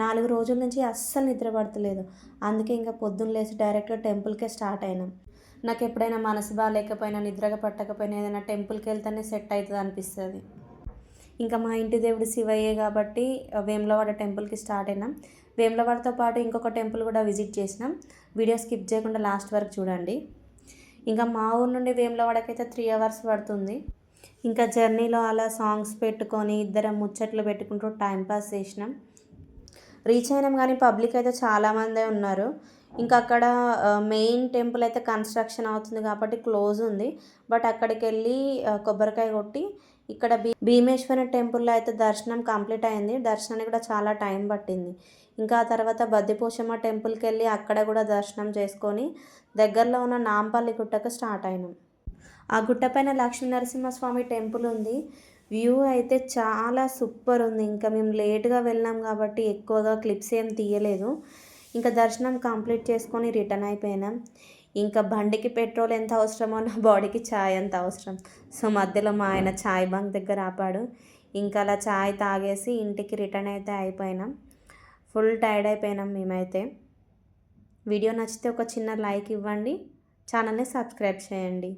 నాలుగు రోజుల నుంచి అస్సలు నిద్ర పడతలేదు. అందుకే ఇంకా పొద్దున్న లేచి డైరెక్ట్గా టెంపుల్కే స్టార్ట్ అయినాం. నాకు ఎప్పుడైనా మనసు బాగాలేకపోయినా నిద్రగా పట్టకపోయినా ఏదైనా టెంపుల్కి వెళ్తేనే సెట్ అవుతుంది అనిపిస్తుంది. ఇంకా మా ఇంటి దేవుడు శివయ్యే కాబట్టి వేములవాడ టెంపుల్కి స్టార్ట్ అయినాం. వేములవాడతో పాటు ఇంకొక టెంపుల్ కూడా విజిట్ చేసినాం. వీడియో స్కిప్ చేయకుండా లాస్ట్ వరకు చూడండి. ఇంకా మా ఊరు నుండి వేములవాడకి అయితే త్రీ అవర్స్ పడుతుంది. ఇంకా జర్నీలో అలా సాంగ్స్ పెట్టుకొని ఇద్దరం ముచ్చట్లు పెట్టుకుంటూ టైంపాస్ చేసినాం. రీచ్ అయినాం కానీ పబ్లిక్ అయితే చాలామందే ఉన్నారు. ఇంకా అక్కడ మెయిన్ టెంపుల్ అయితే కన్స్ట్రక్షన్ అవుతుంది కాబట్టి క్లోజ్ ఉంది. బట్ అక్కడికి వెళ్ళి కొబ్బరికాయ కొట్టి ఇక్కడ భీ భీమేశ్వర టెంపుల్లో అయితే దర్శనం కంప్లీట్ అయింది. దర్శనానికి కూడా చాలా టైం పట్టింది. ఇంకా ఆ తర్వాత బద్దిపోషమ్మ టెంపుల్కి వెళ్ళి అక్కడ కూడా దర్శనం చేసుకొని దగ్గరలో ఉన్న నాంపల్లి గుట్టకు స్టార్ట్ అయినాం. ఆ గుట్టపైన లక్ష్మీ నరసింహస్వామి టెంపుల్ ఉంది. వ్యూ అయితే చాలా సూపర్ ఉంది. ఇంకా మేము లేట్గా వెళ్ళాం కాబట్టి ఎక్కువగా క్లిప్స్ ఏం తీయలేదు. ఇంకా దర్శనం కంప్లీట్ చేసుకొని రిటర్న్ అయిపోయినాం. ఇంకా బండికి పెట్రోల్ ఎంత అవసరమో నా బాడీకి ఛాయ్ ఎంత అవసరం. సో మధ్యలో మా ఆయన ఛాయ్ బంక్ దగ్గర ఆపాడు. ఇంకా అలా ఛాయ్ తాగేసి ఇంటికి రిటర్న్ అయితే అయిపోయినాం. ఫుల్ టైర్డ్ అయిపోయినాం మేమైతే. వీడియో నచ్చితే ఒక చిన్న లైక్ ఇవ్వండి. ఛానల్ని సబ్స్క్రైబ్ చేయండి.